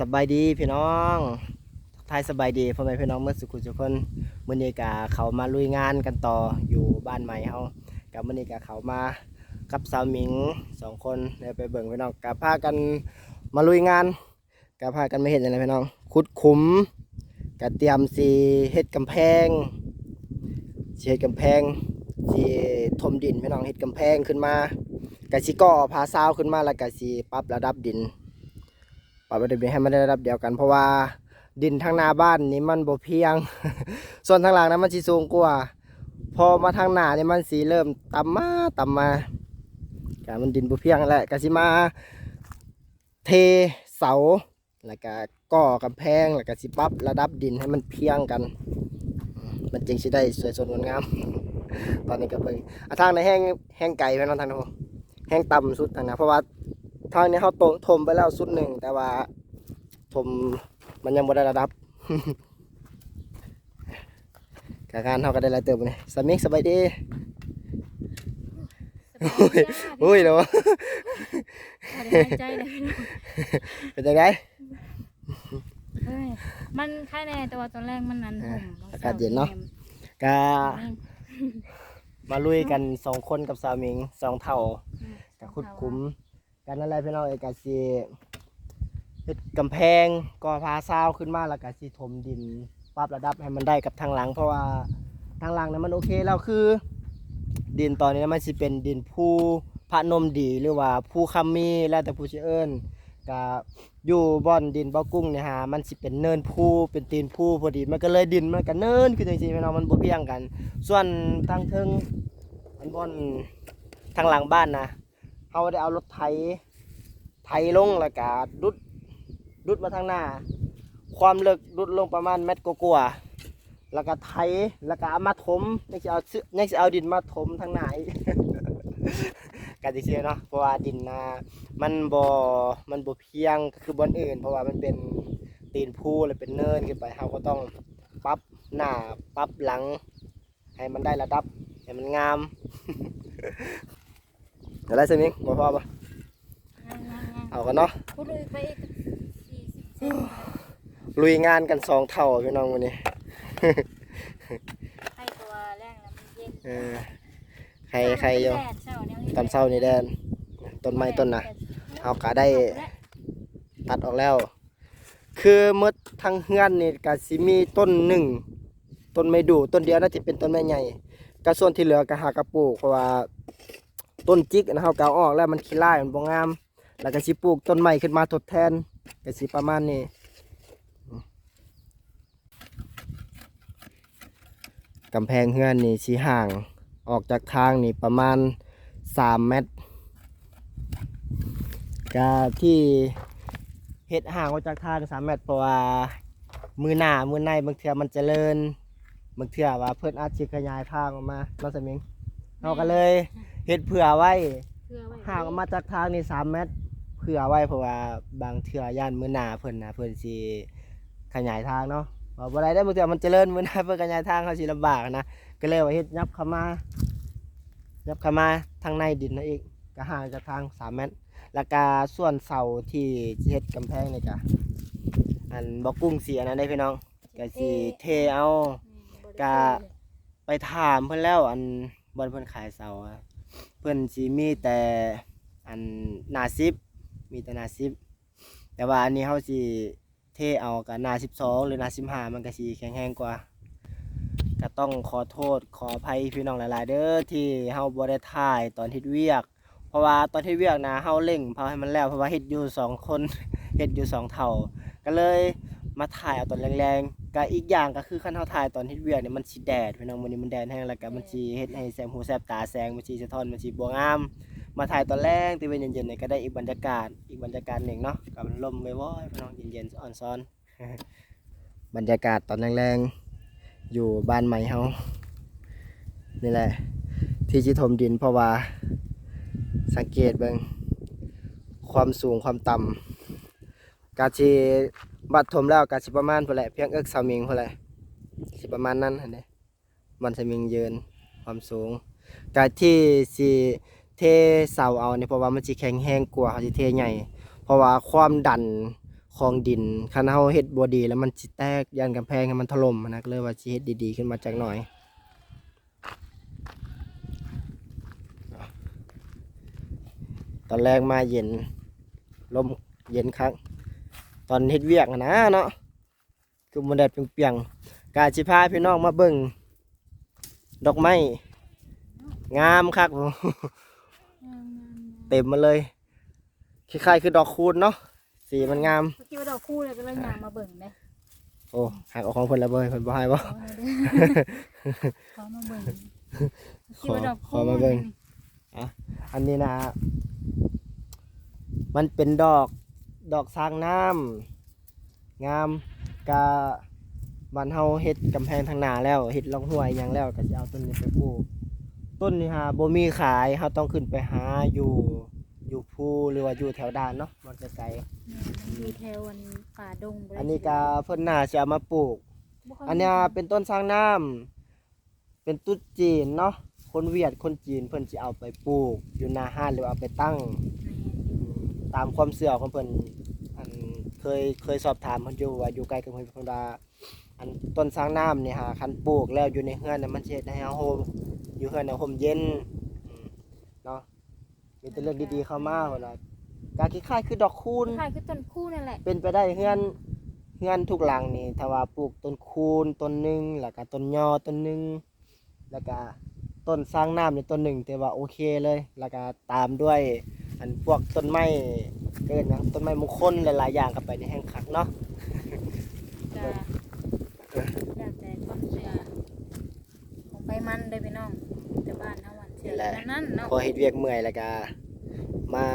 สบายดีพี่น้องทักทายสบายดีพ่อแม่พี่น้องเมื่อสุขุทุกคนมื้อนี้กะเขามาลุยงานกันต่ออยู่บ้านใหม่เฮากับมื้อนี้กะเขามากับสาวหมิงสองคนเดี๋ยวไปเบิ่งพี่น้องกะพากันมาลุยงานกะพากันไมาเฮ็ดหยังไงพี่น้องขุดขุมกะเตรียมสิเฮ็ดกำแพงสิเฮ็ดกำแพงสิถมดินพี่น้องเฮ็ดกำแพงขึ้นมากะสิก่อผาซาวขึ้นมาแล้วกะสิปรับระดับดิน ปรับระดับให้มันได้ระดับเดียวกัน เพราะว่าดินทางหน้าบ้านนี่มันบ่เพียง ส่วนทางหลังนั้นมันสิสูงกว่า พอมาทางหน้านี่มันสีเริ่มต่ำมาต่ำมาการมันดินบ่เพียงแหละก็สิมาเทเสาแล้วก็ก่อกำแพงแล้วก็สิปรับระดับดินให้มันเพียงกัน มันจึงสิได้สวยสดงดงาม ตอนนี้ก็เพิ่งทางในแห้งแห้งไก่ไปนอนทางนู้นแห้งต่ำสุดทางนั้นเพราะว่า ทางนี้เขาโตถมไปแล้วสุดหนึ่งแต่ว่าถมมันยังบ่ได้ระดับกาการเขาก็ได้รายเติมนี่สามิกสบายดีอุ้ยเนาะหายใจเลยพี่น้องเป็นยังไงเอ้ยมันค่ายแน่แต่ว่าตอนแรกมันนั้นอ่าผมอากาศเย็นเนาะกามาลุยกันสองคนกับสามิงสองเท่ากับขุดคุ้ม กันนั่นแหละพี่น้องเอกสีเฮ็ดกำแพงก่อพาซาวขึ้นมาแล้วก็สิถมดินปรับระดับให้มันได้กับทางหลัง เพราะว่าทางหลังนั้นมันโอเคแล้วคือ ดินตอนนี้มันสิเป็นดินผู้พระนมดีหรือว่าผู้คำมีแล้วแต่ผู้ชื่อเอิ้นก็อยู่บ่อนดินบ่อกุ้งเนี่ยฮะมันสิเป็นเนินผู้เป็นตีนผู้พอดีมันก็เลยดินมันก็เนินคือจังซี่พี่น้องมันบ่เพียงกัน ส่วนทางเทิงมันบ่อนทางหลังบ้านนะ เฮาได้เอารถไถ ไถลงแล้วก็ดุด ดุดมาทางหน้า ความลึกดุดลงประมาณเมตรกว่าแล้วก็ไถ แล้วก็เอามาถมยังสิเอาเสื้อยังสิเอาดินมาถมทางหน้าอีกกันสิเสียเนาะ เพราะว่าดินนามันบ่มันบ่เพียงก็คือบอนอื่น เพราะว่ามันเป็นตีนผู้และเป็นเนินขึ้นไปเฮาก็ต้องปรับหน้าปรับหลัง ให้มันได้ระดับ ให้มันงาม อะไรสิมิงบ่พอปะเอากันเนาะพูดเลยไปอีกสี่สิบเซนลุยงานกันสองเท่าพี่น้องวันนี้ให้ตัวแรกแล้วมันเย็นเออใครใครอยู่แดดเช้าแนวตอนเช้านี่แดนต้นไม้ต้นน่ะเอาก็ได้ตัดออกแล้ว คือหมดทางเฮือนนี่ก็สิมีต้นหนึ่งต้นไม้ดูต้นเดียวน่าจะเป็นต้นไม้ใหญ่ก็ส่วนที่เหลือก็หากระปลูกเพราะว่า ต้นจิกนะเฮาเอาออกแล้วมันขี้ร้ายมันบ่งาม แล้วก็สิปลูกต้นไม้ขึ้นมาทดแทนก็สิประมาณนี้กำแพงเฮือนนี่สิห่างออกจากทางนี่ประมาณ 3 เมตรก็ที่เฮ็ดห่างออกจากทาง 3 เมตรเพราะว่ามือหน้ามือในบางเทื่อมันเจริญบางเทื่อว่าเพิ่อนอาจสิขยายทางออกมาเนาะสมิงเฮาก็เลย เฮ็ดเผื่อไว้เพื่อไว้ห่างออกมาจากทางนี่3เมตรเผื่อไว้เพราะว่าบางเทื่อย่านมือหน้าเพิ่นนะเพิ่นสิขยายทางเนาะว่าบ่ได้ได้อบางเทื่อมันเจริญมือหน้าเพิ่นขยายทางเขาสิลำบากนะก็เลยว่าเฮ็ดยับเข้ามายับเข้ามาทางในดินนั่นอีกก็ห่างจากทางสามเมตร แล้วก็ส่วนเสาที่เฮ็ดกำแพงนี่ก็อันบอกกุ้งเสียนะได้พี่น้องก็สิเทเอา กะ ไปถามเพิ่นแล้วอันบอนเพิ่นขายเสาอะ เพิ่อนสิมีแต่อันนาซิบมีแต่นาซิบแต่ว่าอันนี้เฮาสิเทเอากับนา12หรือนา15มันก็สิแข็งแรงกว่า ก็ต้องขอโทษขออภัยพี่น้องหลาย ๆ เด้อที่เฮาบ่ได้ถ่ายตอนเฮ็ดเวียก เพราะว่าตอนเฮ็ดเวียกนะเฮาเร่งเผาให้มันแล้วเพราะว่าเฮ็ดอยู่สองคนเฮ็ดอยู่สองเท่า ก็เลยมาถ่ายเอาตอนแรงๆ ก็อีกอย่างก็คือคันเฮาถ่ายตอนเฮ็ดเวียกเนี่ยมันสิแดดพี่น้องมื้อนี้มันแดดแห้งแล้วก็มันสิเฮ็ดให้แสงหูแสบตาแสงมันสิสะท้อนมันสิบ่งาม มาถ่ายตอนแรกที่เป็นเย็นๆเนี่ยก็ได้อีกบรรยากาศอีกบรรยากาศหนึ่งเนาะกับลมว้อยๆพี่น้องเย็นๆอ่อนซ้อนบรรยากาศตอนแรงๆอยู่บ้านใหม่เฮานี่แหละ ที่จิถมดินเพราะว่าสังเกตเบิ่งความสูงความต่ำการชี บัดถมแล้วกาสิประมาณพุ่นแหละเพียงเอิกสามิงพุ่นแหละสิประมาณนั้นหั่นเด้มันสามิงยืนความสูงกาที่สิเทเสาเอาเนี่ยเพราะว่ามันสิแข็งแรงกว่าเขาสิเทใหญ่ เพราะว่าความดันของดินคันเฮาเฮ็ดบ่ดี แล้วมันสิแตกยันกำแพงให้มันถล่มนะก็เลยว่าสิเฮ็ดดีๆขึ้นมาจักหน่อยตอนแรกมาเย็นลมเย็นคัก ตอนเฮ็ดเวียกอะนะเนาะคือมันแดดเปรียงๆกาสิพาพี่น้องมาเบิ่งดอกไม้งามคักเต็มมาเลยคล้ายๆคือดอกคูณเนาะสีมันงามเมื่อกี้ว่าดอกคู่เลยก็เลยย่างมาเบิ่งเด้โอ้หักเอาของเพิ่นละเบยเพิ่นบ่ให้บ่ขอมาเด้อขอมาเบิ่งขอขอมาเบิ่งอันนี้นะมันเป็นดอก ดอกสร้างน้ำงามกาบ้านเฮาเฮ็ดกำแพงทางหน้าแล้วเฮ็ดลองห้วยหยังแล้วก็จะเอาต้นนี้ไปปลูก ต้นนี้ฮะบ่มีขายเฮาต้องขึ้นไปหาอยู่อยู่ภูหรือว่าอยู่แถวด่านเนาะมันจะไกลอยู่แถวอันป่าดงบ่ได้อันนี้ก็เพิ่นน่าจะเอามาปลูก บ่ค่ยอันเนี้ยเป็นต้นสร้างน้ำเป็นตุ๊ดจีนเนาะคนเวียดคนจีนเพิ่นสิเอาไปปลูก อยู่หน้าห้านหรือเอาไปตั้ง ตามความเชื่อของเพิ่นอัน เคยเคยสอบถามเพิ่นอยู่ว่าอยู่ใกล้กับเพิ่นเพิ่นว่าอันต้นสร้างน้ำนี่ฮะคันปลูกแล้วอยู่ในเฮือนน่ะมันสิเฮ็ดให้เฮาโฮมอยู่เฮือนน่ะห่มเย็นอืมเนาะมีแต่เรื่องดีๆเข้ามาพุ่นน่ะการคล้ายๆคือดอกคูณคล้ายๆคือต้นคู่นั่นแหละ เป็นไปได้เฮือนเฮือนทุกหลังนี่ถ้าว่าปลูกต้นคูนต้นหนึ่งแล้วก็ต้นยอต้นหนึ่งแล้วก็ต้นสร้างน้ำนี่ต้นหนึ่งแต่ว่าโอเคเลย แล้วก็ตามด้วย อันพวกต้นไม้ เกินนะต้นไม้มงคลหลายๆอย่างเข้าไปในแห่งคักเนาะจะแล้วแต่ความเชื่อของไปมันเด้อพี่น้องแต่บ้านเฮาวันเชื่อแบบนั้นเนาะพอเฮ็ดเวียกเมื่อยแล้วก็มา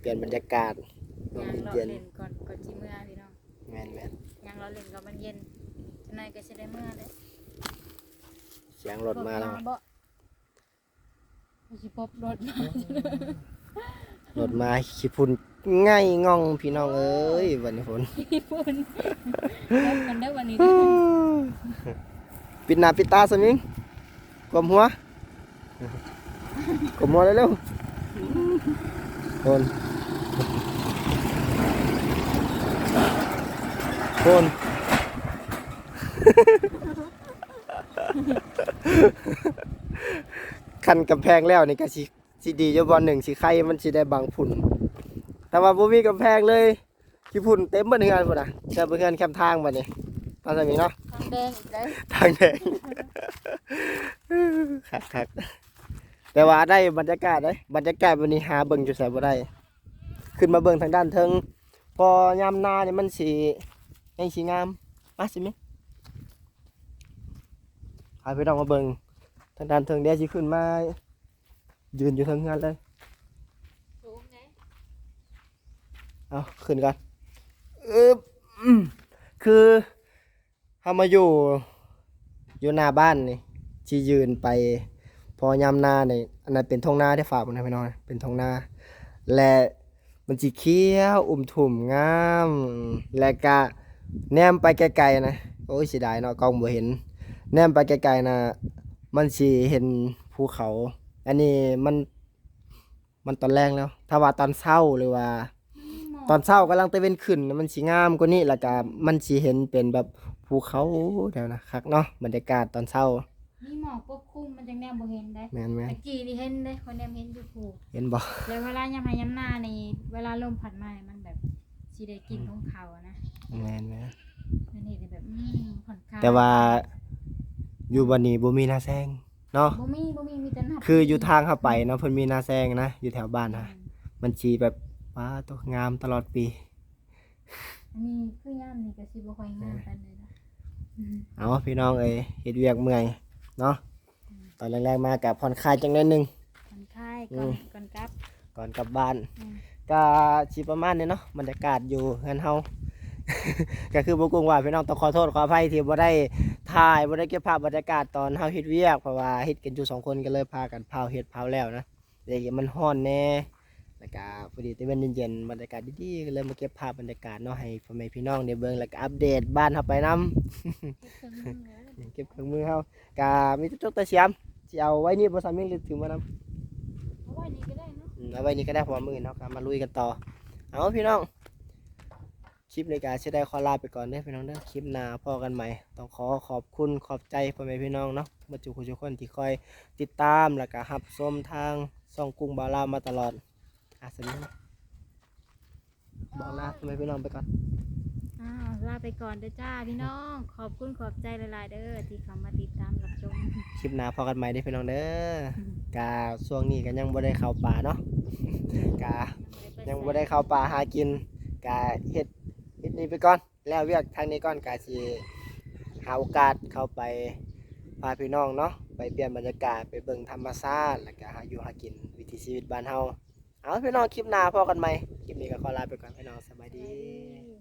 เปลี่ยนบรรยากาศลมยางเราเย็นเล่นก่อนก่อนสิเมื่อพี่น้องๆแม่นยางเราเล่นก็มันเย็นจังไดก็สิได้เมื่อเด้อๆเสียงรถมาแล้ว บ่สิพบรถมา รถมาขี้ฝุ่นง่ายง่องพี่น้องเอ้ยวันนี้ฝนญี่ปุ่นแล้วกันเด้อวันนี้เด้อปิดหน้าปิดตาสมิงกลมหัวกลมหัวเร็วๆคนคนคันกำแพงแล้วนี่ก็สิ สิดีอยู่บ่หนึ่งสิไข่มันสิได้บางฝุ่น แต่ว่าบ่มีกำแพงเลยขี้ฝุ่นเต็มเบิดเฮือนพุ่นน่ะจะไปเฮือนแคมทางบัดนี้ตาสมิงเนาะทางแดงอีกได้อทางแดงคักคักแต่ว่าได้บรรยากาศได้บรรยากาศวันนี้หาเบิ่งจุดใส่บ่ได้ขึ้นมาเบิ่งทางด้านเทิงพอยามหนาเนี่ยมันสียังสีงามมาสิมิพาพี่น้องมาเบิ่งทางด้านเทิงเดี๋ยวสิขึ้นมา ยืนอยู่เทิงงานเลยสูงไงเอาขึ้นกันอึบอืมคือเฮามาอยู่ อยู่หน้าบ้านนี่ที่ยืนไป พอยามหนานี่อันนั้นเป็นทงนาที่ฝากมันนะพี่น้องนะเป็นทงนา และมันสีเขียวอุ่มถุ่มงาม และก็แนมไปไกลๆนะโอ้ยเสียดายเนาะกล้องบ่เห็น แนมไปไกลๆนะ มันสิเห็นภูเขา อันนี้มันมันตอนแรกแล้ว ถ้าว่าตอนเช้าหรือว่า ตอนเช้ากำลังตะเวนขึ้นน่ะมันสีงามกว่านี้แล้วก็มันสีเห็นเป็นแบบภูเขาเดี๋ยวนะคักเนาะบรรยากาศตอนเช้ามีหมอกปกคลุมมันจังแนมบ่เห็นได้แม่นแม่นตะกี้นี่เห็นได้คนแนมเห็นอยู่ผูกเห็นบ่แล้วเวลายามหายามหน้านี่เวลาลมพัดมาเนี่ยมันแบบสิได้กลินของเขาอะนะแม่นแม่นมันนี่แบบอืมผ่อนคลายแต่ว่าอยู่บันนี้บ่มีหน้าแซง เนาะบ่มีบ่มีมีแต่หนับคืออยู่ทางเข้าไปเนาะเพิ่นมีหน้าแซงนะอยู่แถวบ้านนะมันชีแบบว้าตัวงามตลอดปี อันนี้คือยามนี่ก็สิบ่ค่อยงามปานใดนะอืมเอาพี่น้องเอ้ยเฮ็ดเวียกเมื่อยเนาะตอนแรกๆมากับผ่อนคลายจังนิดนึง ผ่อนคลายก่อนก่อนกลับ ก่อนกลับบ้านอืม ก็สิประมาณนี้เนาะบรรยากาศอยู่เฮือนเฮา ก็คือบ่กรุงว่าพี่น้องต้องขอโทษขออภัยที่บ่ได้ ถ่ายบ่ได้เก็บภาพบรรยากาศตอนเฮาเฮ็ดเวียกเพราะว่าเฮ็ดกันอยู่สองคนก็เลยพากันเผาเฮ็ดเผาแล้วนะเดี๋ยวมันร้อนแน่แล้วก็พอดีตะเวนเย็นๆบรรยากาศดีๆก็เลยมาเก็บภาพบรรยากาศเนาะให้พ่อแม่พี่น้องได้เบิ่งแล้วก็อัปเดตบ้านเฮาไปนํเก็บเครื่องมือแล้วเก็บเครื่องมือเฮาก็มีแต่จกแต่เสียมสิเอาไว้นี่บ่ซามิงหรือถือมานํเอาไว้นี่ก็ได้เนาะอืมเอาไว้นี่ก็ได้เพราะว่ามื้อนี้เนาะก็มาลุยกันต่อเอาพี่น้อง คลิปในการจะได้ขอลาไปก่อนเด้อพี่น้องเด้อคลิปหน้าพอกันใหม่ ต้องขอขอบคุณขอบใจพ่อแม่พี่น้องเนาะมาจุกทุกคนที่คอยติดตามแล้วก็รับชมทางช่องกุ้งบาลามาตลอดอะสมิงบอกลาพ่อแม่พี่น้องไปก่อนอ้าวลาไปก่อนเด้อจ้าพี่น้อง ขอบคุณขอบใจหลายๆเด้อที่เข้ามาติดตามรับชมคลิปหน้าพอกันใหม่เด้อพี่น้องเด้อกาช่วงนี้ก็ยังบ่ได้เข้าป่าเนาะกายังบ่ได้เข้าป่าหากินกะเฮ็ดเฮ็ด นี่ไปก่อน แล้วเวียกทางนี้ก่อนกาสีหาโอกาสเข้าไปพาพี่น้องเนาะไปเปลี่ยนบรรยากาศไปเบิ่งธรรมชาติแล้วก็หาอยู่หากินวิถีชีวิตบ้านเฮาเอาพี่น้องคลิปหน้าพอกันไหมคลิปนี้ก็ขอลาไปก่อนพี่น้องสบายดี